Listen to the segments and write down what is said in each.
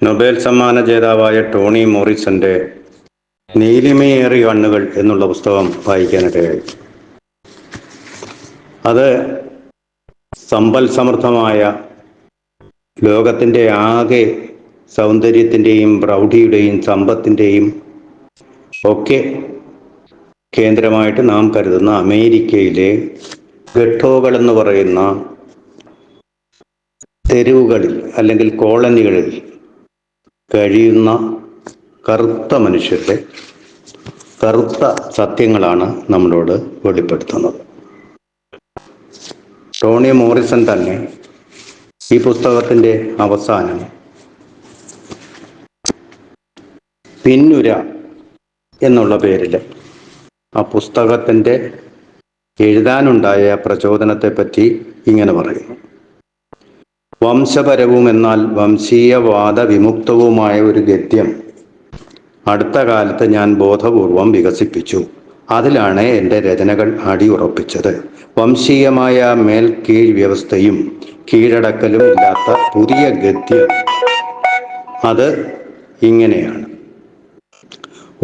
Nobel സമ്മാന ജേതാവായ Tony മോറിസന്റെ നീലിമയേറി കണ്ണുകൾ എന്നുള്ള പുസ്തകം വായിക്കാനിടയായി അത് സമ്പൽ സമൃദ്ധമായ ലോകത്തിന്റെ ആകെ സൗന്ദര്യത്തിന്റെയും പ്രൗഢിയുടെയും സമ്പത്തിന്റെയും ഒക്കെ കേന്ദ്രമായിട്ട് നാം കരുതുന്ന അമേരിക്കയിലെ ഗട്ടോകൾ എന്ന് പറയുന്ന തെരുവുകളിൽ അല്ലെങ്കിൽ കോളനികളിൽ കഴിയുന്ന കറുത്ത മനുഷ്യരുടെ കറുത്ത സത്യങ്ങളാണ് നമ്മളോട് വെളിപ്പെടുത്തുന്നത്. ടോണി മോറിസൺ തന്നെ ഈ പുസ്തകത്തിന്റെ അവസാനം പിന്നുര എന്നുള്ള പേരിൽ ആ പുസ്തകത്തിന്റെ എഴുതാനുണ്ടായ പ്രചോദനത്തെപ്പറ്റി ഇങ്ങനെ പറയുന്നു. വംശപരവും എന്നാൽ വംശീയവാദ വിമുക്തവുമായ ഒരു ഗദ്യം. അടുത്ത കാലത്ത് ഞാൻ ബോധപൂർവം വികസിപ്പിച്ചു. അതിലാണ് എന്റെ രചനകൾ അടിയുറപ്പിച്ചത്. വംശീയമായ മേൽ കീഴ് വ്യവസ്ഥയും കീഴടക്കലും ഇല്ലാത്ത പുതിയ ഗദ്യം. അത് ഇങ്ങനെയാണ്.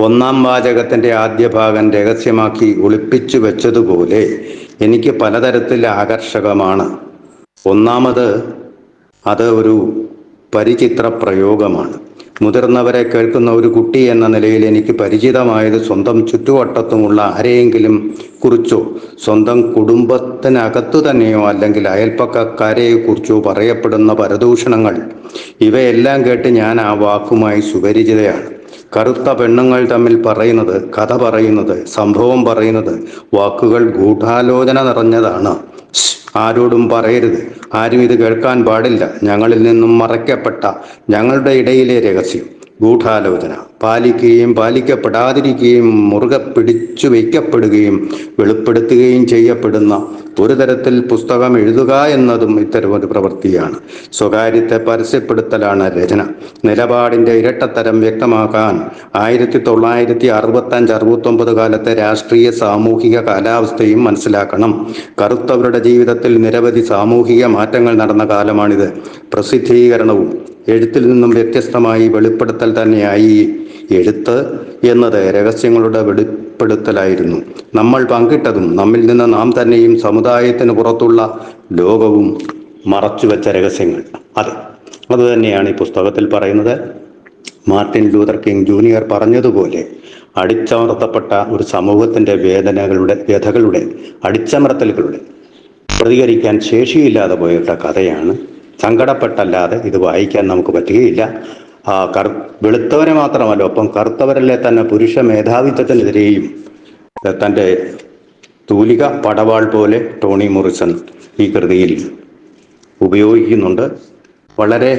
ഒന്നാം വാചകത്തിന്റെ ആദ്യ ഭാഗം രഹസ്യമാക്കി ഒളിപ്പിച്ചു വെച്ചതുപോലെ എനിക്ക് പലതരത്തിൽ ആകർഷകമാണ്. ഒന്നാമത് അത് ഒരു പരിചിത്ര പ്രയോഗമാണ്. മുതിർന്നവരെ കേൾക്കുന്ന ഒരു കുട്ടി എന്ന നിലയിൽ എനിക്ക് പരിചിതമായത് സ്വന്തം ചുറ്റുവട്ടത്തുമുള്ള ആരെയെങ്കിലും കുറിച്ചോ സ്വന്തം കുടുംബത്തിനകത്തു തന്നെയോ അല്ലെങ്കിൽ അയൽപ്പക്കാരെ കുറിച്ചോ പറയപ്പെടുന്ന പരദൂഷണങ്ങൾ ഇവയെല്ലാം കേട്ട് ഞാൻ ആ വാക്കുമായി സുപരിചിതയാണ്. കറുത്ത പെണ്ണുങ്ങൾ തമ്മിൽ പറയുന്നത് കഥ പറയുന്നത് സംഭവം പറയുന്നത് വാക്കുകൾ ഗൂഢാലോചന നിറഞ്ഞതാണ്. ആരോടും പറയരുത്. ആരും ഇത് കേൾക്കാൻ പാടില്ല. ഞങ്ങളിൽ നിന്നും മറയ്ക്കപ്പെട്ട ഞങ്ങളുടെ ഇടയിലെ രഹസ്യം. ഗൂഢാലോചന. പാലിക്കുകയും പാലിക്കപ്പെടാതിരിക്കുകയും മുറുകെ പിടിച്ചു വയ്ക്കപ്പെടുകയും വെളിപ്പെടുത്തുകയും ചെയ്യപ്പെടുന്ന ഒരു തരത്തിൽ പുസ്തകം എഴുതുക എന്നതും ഇത്തരമൊരു പ്രവൃത്തിയാണ്. സ്വകാര്യത്തെ പരസ്യപ്പെടുത്തലാണ് രചന. നിലപാടിന്റെ ഇരട്ടത്തരം വ്യക്തമാക്കാൻ ആയിരത്തി തൊള്ളായിരത്തി അറുപത്തി അഞ്ച് അറുപത്തൊമ്പത് കാലത്തെ രാഷ്ട്രീയ സാമൂഹിക കാലാവസ്ഥയും മനസ്സിലാക്കണം. കറുത്തവരുടെ ജീവിതത്തിൽ നിരവധി സാമൂഹിക മാറ്റങ്ങൾ നടന്ന കാലമാണിത്. പ്രസിദ്ധീകരണവും എഴുത്തിൽ നിന്നും വ്യത്യസ്തമായി വെളിപ്പെടുത്തൽ തന്നെയായി. എഴുത്ത് എന്നത് രഹസ്യങ്ങളുടെ വെളിപ്പെടുത്തലായിരുന്നു. നമ്മൾ പങ്കിട്ടതും നമ്മിൽ നിന്ന് നാം തന്നെയും സമുദായത്തിന് പുറത്തുള്ള ലോകവും മറച്ചുവെച്ച രഹസ്യങ്ങൾ. അതെ അത് തന്നെയാണ് ഈ പുസ്തകത്തിൽ പറയുന്നത്. മാർട്ടിൻ ലൂതർ കിങ് ജൂനിയർ പറഞ്ഞതുപോലെ അടിച്ചമർത്തപ്പെട്ട ഒരു സമൂഹത്തിന്റെ വേദനകളുടെ വ്യഥകളുടെ അടിച്ചമർത്തലുകളുടെ പ്രതികരിക്കാൻ ശേഷിയില്ലാതെ പോയിട്ട കഥയാണ്. സങ്കടപ്പെട്ടല്ലാതെ ഇത് വായിക്കാൻ നമുക്ക് പറ്റുകയില്ല. കർ വെളുത്തവരെ മാത്രമല്ല ഒപ്പം കറുത്തവരിലെ തന്നെ പുരുഷ മേധാവിത്വത്തിനെതിരെയും തന്റെ തൂലിക പടവാൾ പോലെ ടോണി മോറിസൺ ഈ കൃതിയിൽ ഉപയോഗിക്കുന്നുണ്ട്. വളരെ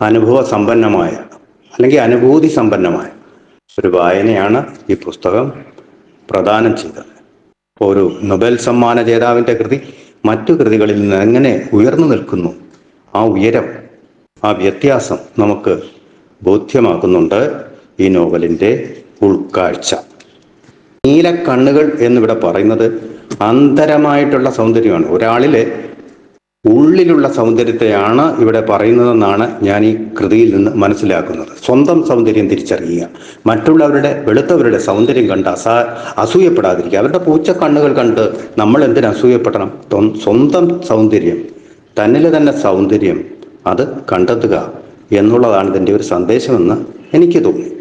അനുഭവ സമ്പന്നമായ അല്ലെങ്കിൽ അനുഭൂതി സമ്പന്നമായ ഒരു വായനയാണ് ഈ പുസ്തകം പ്രദാനം ചെയ്തത്. ഒരു നൊബേൽ സമ്മാന ജേതാവിന്റെ കൃതി മറ്റു കൃതികളിൽ നിന്ന് എങ്ങനെ ഉയർന്നു നിൽക്കുന്നു? ആ ഉയരം ആ വ്യത്യാസം നമുക്ക് ബോധ്യമാക്കുന്നുണ്ട് ഈ നോവലിന്റെ ഉൾക്കാഴ്ച. നീലക്കണ്ണുകൾ എന്നിവിടെ പറയുന്നത് അന്തരമായിട്ടുള്ള സൗന്ദര്യമാണ്. ഒരാളിലെ ഉള്ളിലുള്ള സൗന്ദര്യത്തെയാണ് ഇവിടെ പറയുന്നതെന്നാണ് ഞാൻ ഈ കൃതിയിൽ നിന്ന് മനസ്സിലാക്കുന്നത്. സ്വന്തം സൗന്ദര്യം തിരിച്ചറിയുക. മറ്റുള്ളവരുടെ വെളുത്തവരുടെ സൗന്ദര്യം കണ്ട് അസാ അസൂയപ്പെടാതിരിക്കുക. അവരുടെ പൂച്ച കണ്ണുകൾ കണ്ട് നമ്മൾ എന്തിനു അസൂയപ്പെടണം? സ്വന്തം സൗന്ദര്യം തന്നിലെ തന്നെ സൗന്ദര്യം അത് കണ്ടെത്തുക എന്നുള്ളതാണ് ഇതിന്റെ ഒരു സന്ദേശമെന്ന് എനിക്ക് തോന്നി.